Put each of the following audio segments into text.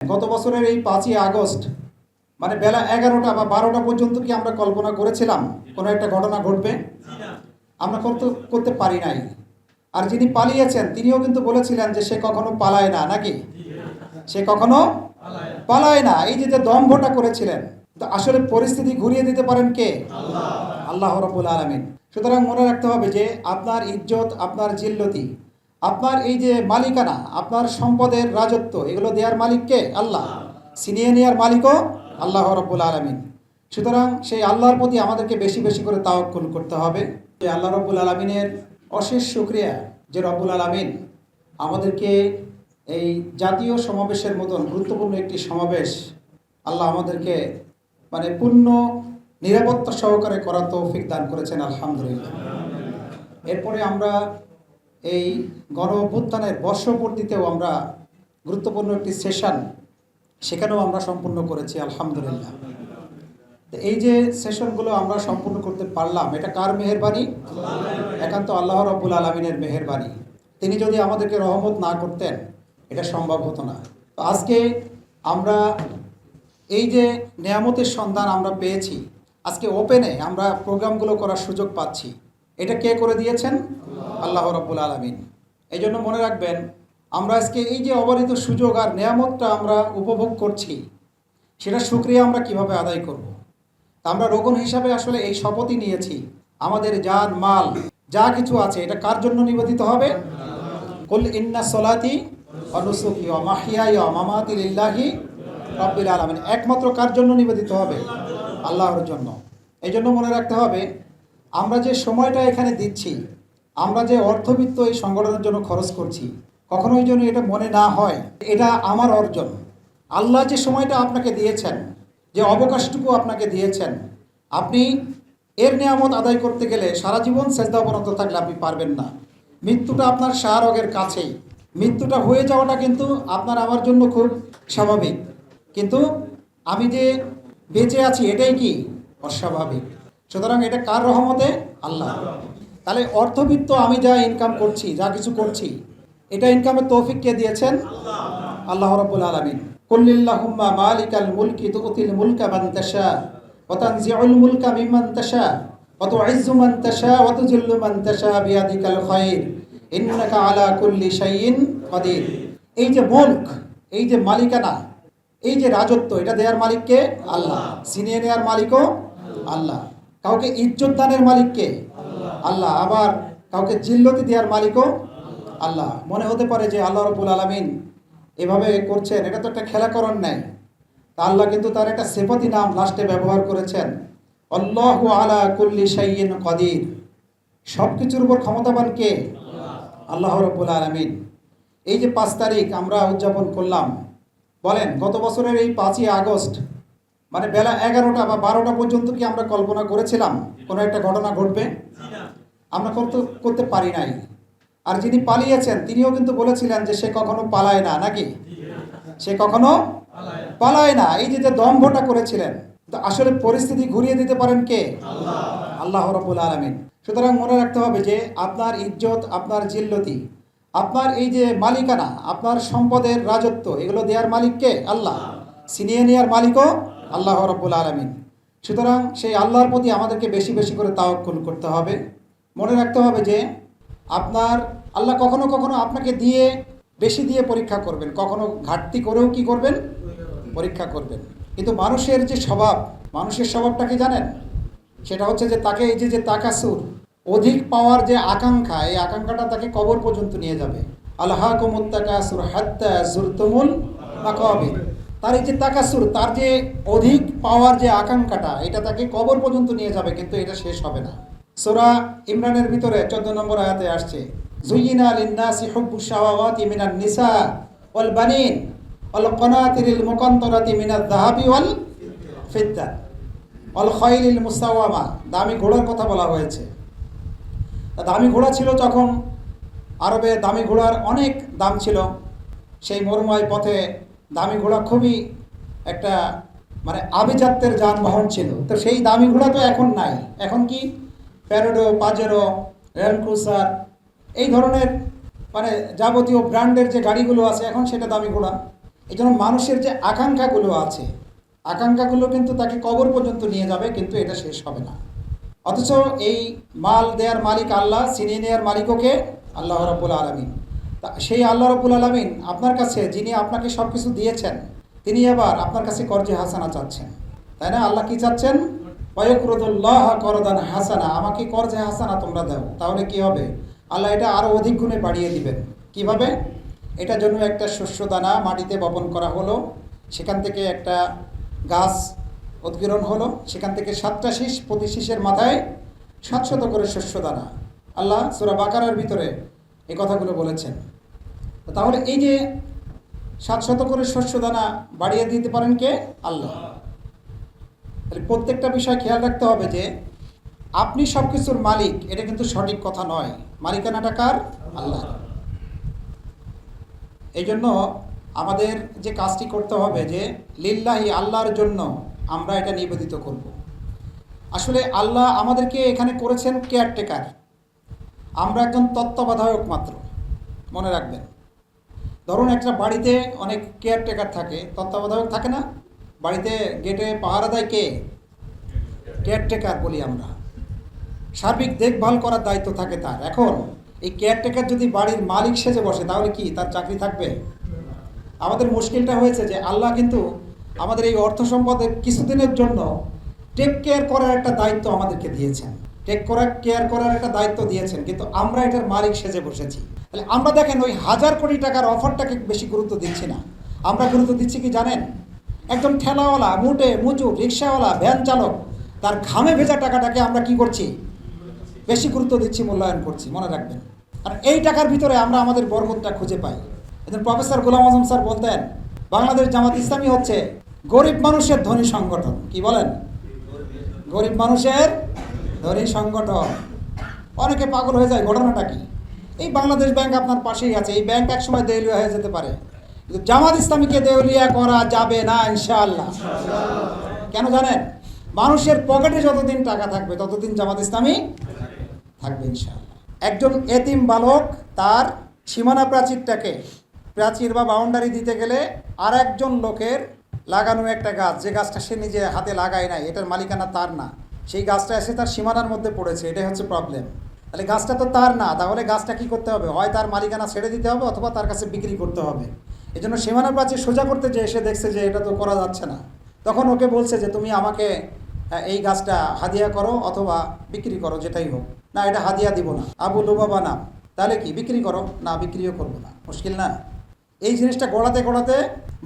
গত বছরের এই পাঁচই আগস্ট মানে বেলা এগারোটা বা বারোটা পর্যন্ত কি আমরা কল্পনা করেছিলাম কোনো একটা ঘটনা ঘটবে? আমরা করতে করতে পারি নাই। আর যিনি পালিয়েছেন, তিনিও কিন্তু বলেছিলেন যে সে কখনো পালায় না, নাকি? সে কখনো পালায় না। এই যে যে দম্ভটা করেছিলেন, তো আসলে পরিস্থিতি ঘুরিয়ে দিতে পারেন কে? আল্লাহ। রবুল আলমিন। সুতরাং মনে রাখতে হবে যে আপনার ইজ্জত, আপনার জিল্লতি আপনার এই যে মালিকানা, আপনার সম্পদের রাজত্ব, এগুলো দেওয়ার মালিককে আল্লাহ। সিনিয়ে নেওয়ার মালিকও আল্লাহ রব্বুল আলমিন। সুতরাং সেই আল্লাহর প্রতি আমাদেরকে বেশি বেশি করে তাওয়াক্কুল করতে হবে। যে আল্লাহ রব্বুল আলমিনের অশেষ শুক্রিয়া যে রব্বুল আলমিন আমাদেরকে এই জাতীয় সমাবেশের মতন গুরুত্বপূর্ণ একটি সমাবেশ আল্লাহ আমাদেরকে মানে পূর্ণ নিরাপত্তা সহকারে করার তৌফিক দান করেছেন, আলহামদুলিল্লাহ। এরপরে আমরা এই গণ অভ্যুত্থানের বর্ষপূর্তিতেও আমরা গুরুত্বপূর্ণ একটি সেশন সেখানেও আমরা সম্পূর্ণ করেছি, আলহামদুলিল্লাহ। এই যে সেশনগুলো আমরা সম্পূর্ণ করতে পারলাম, এটা কার মেহেরবানি? একান্ত আল্লাহ রব্বুল আলমিনের মেহেরবানি। তিনি যদি আমাদেরকে রহমত না করতেন, এটা সম্ভব হতো না। তো আজকে আমরা এই যে নিয়ামতের সন্ধান আমরা পেয়েছি, আজকে ওপেনে আমরা প্রোগ্রামগুলো করার সুযোগ পাচ্ছি। এটা কে করে দিয়েছেন? আল্লাহ রব্বুল আলমিন। এই জন্য মনে রাখবেন, আমরা আজকে এই যে অবারিত সুযোগ আর নিয়ামতটা আমরা উপভোগ করছি, সেটা সুক্রিয়া আমরা কীভাবে আদায় করব। আমরা রোগন হিসাবে আসলে এই শপথই নিয়েছি, আমাদের জান মাল, যা কিছু আছে, এটা কার জন্য নিবেদিত হবে? কুল ইন্না সলাতি অনুসুকি রব্বিল আলমিন। একমাত্র কার জন্য নিবেদিত হবে? আল্লাহর জন্য। এই জন্য মনে রাখতে হবে আমরা যে সময়টা এখানে দিচ্ছি, আমরা যে অর্থবিত্ত এই সংগঠনের জন্য খরচ করছি, কখনোই যেন এটা মনে না হয়। এটা আমার অর্জন। আল্লাহ যে সময়টা আপনাকে দিয়েছেন, যে অবকাশটুকু আপনাকে দিয়েছেন, আপনি এর নিয়ামত আদায় করতে গেলে সারা জীবন সেজদাবনত থাকলে আপনি পারবেন না। মৃত্যুটা আপনার শাহরগের কাছেই। মৃত্যুটা হয়ে যাওয়াটা কিন্তু আপনার আমার জন্য খুব স্বাভাবিক। কিন্তু আমি যে বেঁচে আছি, এটাই কি? অস্বাভাবিক। সুতরাং এটা কার রহমতে? আল্লাহ। তাহলে অর্থবিত্ত আমি যা ইনকাম করছি, যা কিছু করছি, এটা ইনকামের তৌফিক কে দিয়েছেন? আল্লাহ রব্বুল আলমিন। কুল্লিল্লাহুম্মা মালিকাল মুলকি তুতিল মুলকা মান তাশা, ওয়া তানজিউল মুলকা মিম্মান তাশা, ওয়া তুইজ্জু মান তাশা, ওয়া তুযিল্লু মান তাশা বিয়াদিকাল খায়র ইন্নাকা আলা কুল্লি শাইইন কাদির। এই যে মুলক, এই যে মালিকানা, এই যে রাজত্ব, এটা দেওয়ার মালিককে আল্লাহ। সিনিয়ে নেওয়ার মালিকও আল্লাহ। কাউকে ইজ্জত দানের মালিককে আল্লাহ। আবার কাউকে জিল্লতি দেওয়ার মালিকও আল্লাহ। মনে হতে পারে যে আল্লাহ রবুল আলমিন এভাবে করছেন এটা তো একটা খেলা করার নেয় তা আল্লাহ কিন্তু তার একটা সেপতি নাম লাস্টে ব্যবহার করেছেন আল্লাহ আলা কুল্লি সাইয়িন কদির। সব কিছুর উপর ক্ষমতাবান কে? আল্লাহ রব্বুল আলমিন। এই যে পাঁচ তারিখ আমরা উদযাপন করলাম বলেন গত বছরের এই পাঁচই আগস্ট মানে বেলা এগারোটা বা বারোটা পর্যন্ত কি আমরা কল্পনা করেছিলাম কোনো একটা ঘটনা ঘটবে? আমরা করতে করতে পারি নাই। আর যিনি পালিয়েছেন তিনিও কিন্তু বলেছিলেন যে সে কখনো পালায় না নাকি? সে কখনো পালায় না। এই যে যে দম্ভটা করেছিলেন তো আসলে পরিস্থিতি ঘুরিয়ে দিতে পারেন কে? আল্লাহ। রবুল আলমিন। সুতরাং মনে রাখতে হবে যে আপনার ইজ্জত আপনার জিল্লতি আপনার এই যে মালিকানা আপনার সম্পদের রাজত্ব এগুলো দেওয়ার মালিককে আল্লাহ। সিনিয়ে নেওয়ার মালিকও আল্লাহ রব্বুল আলমিন। সুতরাং সেই আল্লাহর প্রতি আমাদেরকে বেশি বেশি করে তাওয়াক্কুল করতে হবে। মনে রাখতে হবে যে, আপনার, আল্লাহ কখনো কখনো আপনাকে দিয়ে, বেশি দিয়ে পরীক্ষা করবেন। কখনো ঘাটতি করেও কি করবেন? পরীক্ষা করবেন। কিন্তু মানুষের যে স্বভাব, মানুষের স্বভাবটা কি জানেন? সেটা হচ্ছে যে তাকে এই যে যে তাকাসুর, অধিক পাওয়ার যে আকাঙ্ক্ষা, এই আকাঙ্ক্ষাটা তাকে কবর পর্যন্ত নিয়ে যাবে। আল্লাহ কুমুত্তাকাসুর হাত্তা জুরতুমুল মাকাবির তার এই যে তাকাসুর, তার যে অধিক পাওয়ার যে আকাঙ্ক্ষাটা, এটা তাকে কবর পর্যন্ত নিয়ে যাবে, কিন্তু এটা শেষ হবে না। সোরা ইমরানের ভিতরে চোদ্দ নম্বর আয়াতে আসছে জুইনা লিন্নাসি হুব্বু শাওয়াতি মিনান নিসা ওয়াল বানিন ওয়াল কনাতিরিল মুকান্তরাতি মিনাদ যাহাবি ওয়াল ফিদ্দা ওয়াল খাইলিল মুসাওয়ামা। দামি ঘোড়ার কথা বলা হয়েছে। দামি ঘোড়া ছিল তখন আরবে দামি ঘোড়ার অনেক দাম ছিল, সেই মরুময় পথে দামি ঘোড়া খুবই একটা মানে আভিজাত্যের যানবাহন ছিল। তো সেই দামি ঘোড়া তো এখন নাই। এখন কি প্যারোডো পাজেরো র্যালক্রুসার এই ধরনের মানে যাবতীয় ব্র্যান্ডের যে গাড়িগুলো আছে, এখন সেটা দামি ঘোড়া। এই জন্য মানুষের যে আকাঙ্ক্ষাগুলো আছে, আকাঙ্ক্ষাগুলো কিন্তু তাকে কবর পর্যন্ত নিয়ে যাবে, কিন্তু এটা শেষ হবে না। অথচ এই মাল দেয়ার মালিক আল্লাহ ছিনিয়ে নেওয়ার মালিককে আল্লাহ রব্বুল আলমিন। সেই আল্লাহ রব্বুল আলমিন আপনার কাছে যিনি আপনাকে সব কিছু দিয়েছেন, তিনি এবার আপনার কাছে কর্জে হাসানা চাচ্ছেন। তাই না? আল্লাহ কি চাচ্ছেন? পয়করদুল্লাহ করদান হাসানা, আমাকে কর্জে হাসানা তোমরা দাও। তাহলে কি হবে? আল্লাহ এটা আরও অধিক গুণে বাড়িয়ে দিবেন। কীভাবে? এটার জন্য একটা শস্য দানা মাটিতে বপন করা হলো, সেখান থেকে একটা গাছ উদ্গীরণ হলো, সেখান থেকে সাতটা শীষ প্রতি শীষের মাথায় সাতশত করে শস্য দানা। আল্লাহ সুরা বাকারার ভিতরে এই কথাগুলো বলেছেন। তাহলে এই যে সাত শত করে শস্য দানা বাড়িয়ে দিতে পারেন কে? আল্লাহ। তাহলে প্রত্যেকটা বিষয় খেয়াল রাখতে হবে যে আপনি সব কিছুর মালিক, এটা কিন্তু সঠিক কথা নয়। মালিকানাটা কার? আল্লাহ। এই জন্য আমাদের যে কাজটি করতে হবে যে লিল্লাহি আল্লাহর জন্য আমরা এটা নিবেদিত করব। আসলে আল্লাহ আমাদেরকে এখানে করেছেন কেয়ারটেকার আমরা একজন তত্ত্বাবধায়ক মাত্র, মনে রাখবেন। ধরুন একটা বাড়িতে অনেক কেয়ারটেকার থাকে, তত্ত্বাবধায়ক থাকে না? বাড়িতে গেটে পাহারা দেয় কে? কেয়ারটেকার বলি আমরা। সার্বিক দেখভাল করার দায়িত্ব থাকে তার। এখন, এই কেয়ারটেকার যদি বাড়ির মালিক সেজে বসে, তাহলে কি তার চাকরি থাকবে? আমাদের মুশকিলটা হয়েছে যে আল্লাহ কিন্তু আমাদের এই অর্থ সম্পদের কিছুদিনের জন্য টেক কেয়ার করার একটা দায়িত্ব আমাদেরকে দিয়েছেন। টেক করার কেয়ার করার একটা দায়িত্ব দিয়েছেন, কিন্তু আমরা এটার মালিক সেজে বসেছি। তাহলে আমরা দেখেন ওই হাজার কোটি টাকার অফারটাকে বেশি গুরুত্ব দিচ্ছি না। আমরা গুরুত্ব দিচ্ছি কি জানেন? একদম ঠেলাওয়ালা, মুটে মুচু রিক্সাওয়ালা, ভ্যান চালক, তার ঘামে ভেজা টাকাটাকে আমরা কি করছি? বেশি গুরুত্ব দিচ্ছি, মূল্যায়ন করছি, মনে রাখবেন। আর এই টাকার ভিতরে আমরা আমাদের বরকতটা খুঁজে পাই। একজন প্রফেসর গোলাম আজম স্যার বলতেন, বাংলাদেশ জামাত ইসলামী হচ্ছে গরিব মানুষের ধনী সংগঠন। কি বলেন? গরিব মানুষের ধনী সংগঠন। অনেকে পাগল হয়ে যায়, ঘটনাটা কি? এই বাংলাদেশ ব্যাংক আপনার পাশেই আছে, এই ব্যাংক একসময় দেউলিয়া হয়ে যেতে পারে। কিন্তু জামাত ইসলামীকে দেউলিয়া করা যাবে না, ইনশাআল্লাহ। কেন জানেন? মানুষের পকেটে যতদিন টাকা থাকবে, ততদিন জামাত ইসলামী থাকবে, ইনশাআল্লাহ। একজন এতিম বালক, তার সীমানা প্রাচীরটাকে, প্রাচীর বা বাউন্ডারি দিতে গেলে আর একজন লোকের লাগানো একটা গাছ, যে গাছটা সে নিজে হাতে লাগায় নাই, এটার মালিকানা তার না। সেই গাছটা এসে তার সীমানার মধ্যে পড়েছে, এটাই হচ্ছে প্রবলেম তাহলে গাছটা তো তার না, তাহলে গাছটা কি করতে হবে? হয় তার মালিকানা ছেড়ে দিতে হবে অথবা তার কাছে বিক্রি করতে হবে। এই জন্য সীমানা প্রাচীর সোজা করতে যে এসে দেখছে যে এটা তো করা যাচ্ছে না। তখন ওকে বলছে যে, তুমি আমাকে এই গাছটা হাদিয়া করো অথবা বিক্রি করো, যেটাই হোক। না, এটা হাদিয়া দিব না। আবু লুবাবা নাম তাহলে কি, বিক্রি করো? না, বিক্রিও করব না। মুশকিল না? এই জিনিসটা গড়াতে গড়াতে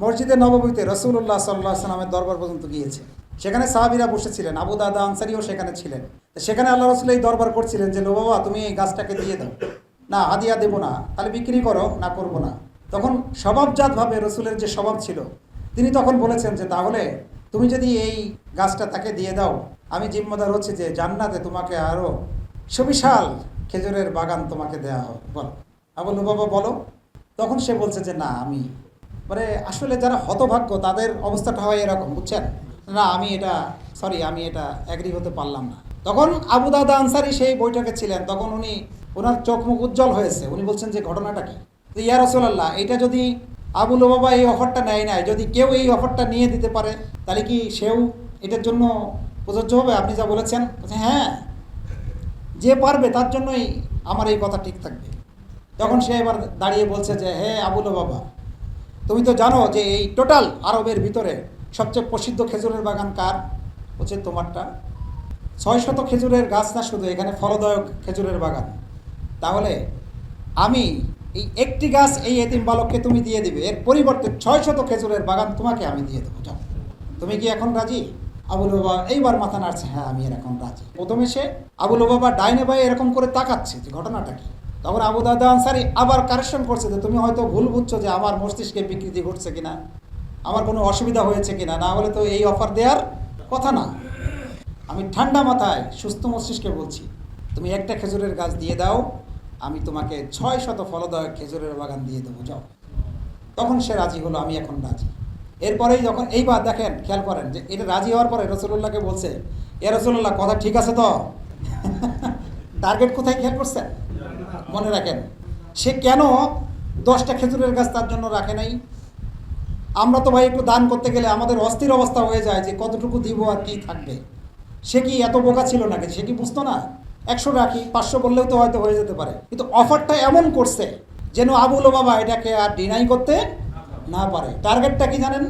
মসজিদে নবমীতে রসুল্লাহ সাল্লাহ সাল্লামের দরবার পর্যন্ত গিয়েছে। সেখানে সাহাবিরা বসেছিলেন, আবু দাদা আনসারিও সেখানে ছিলেন। সেখানে আল্লাহ রসুল এই দরবার করছিলেন যে, লো বাবা, তুমি এই গাছটাকে দিয়ে দাও। না, হাদিয়া দেবো না। তাহলে বিক্রি করো, না করব না। তখন স্বভাবজাতভাবে রসুলের যে স্বভাব ছিল, তিনি তখন বলেছেন যে, তাহলে তুমি যদি এই গাছটা তাকে দিয়ে দাও, আমি জিম্মদার হচ্ছে যে, জান্নাতে তোমাকে আরও সুবিশাল খেজুরের বাগান তোমাকে দেয়া হবে। বলো। আবুল বাবা বলো। তখন সে বলছে যে, না, আমি। মানে আসলে যারা হতভাগ্য, তাদের অবস্থাটা হয় এরকম, বুঝছেন? না আমি এটা সরি আমি এটা অ্যাগ্রি হতে পারলাম না। তখন আবু দাদা আনসারি সেই বৈঠকে ছিলেন তখন উনি ওনার চোখ মুখ উজ্জ্বল হয়েছে। উনি বলছেন যে ঘটনাটা কি? তো ইয়া রসোল্লাহ এটা যদি আবুল বাবা এই অফারটা নেয় নাই যদি কেউ এই অফারটা নিয়ে দিতে পারে তাহলে কি সেও এটার জন্য প্রযোজ্য হবে? আপনি যা বলেছেন বলছে, হ্যাঁ যে পারবে তার জন্যই আমার এই কথা ঠিক থাকবে। তখন সে এবার দাঁড়িয়ে বলছে যে হে আবুল বাবা তুমি তো জানো যে এই টোটাল আরবের ভিতরে সবচেয়ে প্রসিদ্ধ খেজুরের বাগান কার? হচ্ছে তোমারটা। ছয় শত খেজুরের গাছ না শুধু, এখানে ফলদায়ক খেজুরের বাগান। তাহলে আমি এই একটি গাছ এই এতিম বালককে তুমি দিয়ে দিবে, এর পরিবর্তে ছয় শত খেজুরের বাগান তোমাকে আমি দিয়ে দেবো। যাও। তুমি কি এখন রাজি? আবুল বাবা এইবার মাথা নাড়ছে হ্যাঁ আমি এখন রাজি। প্রথমে সে আবুল বাবা ডাইনে বাই এরকম করে তাকাচ্ছে যে ঘটনাটা কি? তখন আবু দাদা আনসারি আবার কারেকশন করছে যে তুমি হয়তো ভুল বুঝছ যে আমার মস্তিষ্কে বিকৃতি ঘটছে কিনা। আমার কোনো অসুবিধা হয়েছে কিনা? না হলে তো এই অফার দেওয়ার কথা না। আমি ঠান্ডা মাথায় সুস্থ মস্তিষ্কে বলছি, তুমি একটা খেজুরের গাছ দিয়ে দাও, আমি তোমাকে ছয় শত ফলদায়ক খেজুরের বাগান দিয়ে দেবো, যাও। তখন সে রাজি হলো, আমি এখন রাজি। এরপরেই যখন এইবার দেখেন, খেয়াল করেন যে এটা রাজি হওয়ার পরে রসুল্লাহকে বলছে, এ রসুল্লাহ, কথা ঠিক আছে তো? টার্গেট কোথায় খেয়াল করছেন? মনে রাখেন। সে কেন দশটা খেজুরের গাছ তার জন্য রাখে নাই? আমরা তো ভাই একটু দান করতে গেলে আমাদের অস্থির অবস্থা হয়ে যায় যে কতটুকু দিব আর কি থাকবে। সে কি এত বোকা ছিল নাকি? সে কি বুঝতো না? একশো রাখি, পাঁচশো করলেও তো হয়তো হয়ে যেতে পারে। কিন্তু অফারটা এমন করছে যেন আবুল বাবা এটাকে আর ডিনাই করতে না পারে। টার্গেটটা কি জানেন?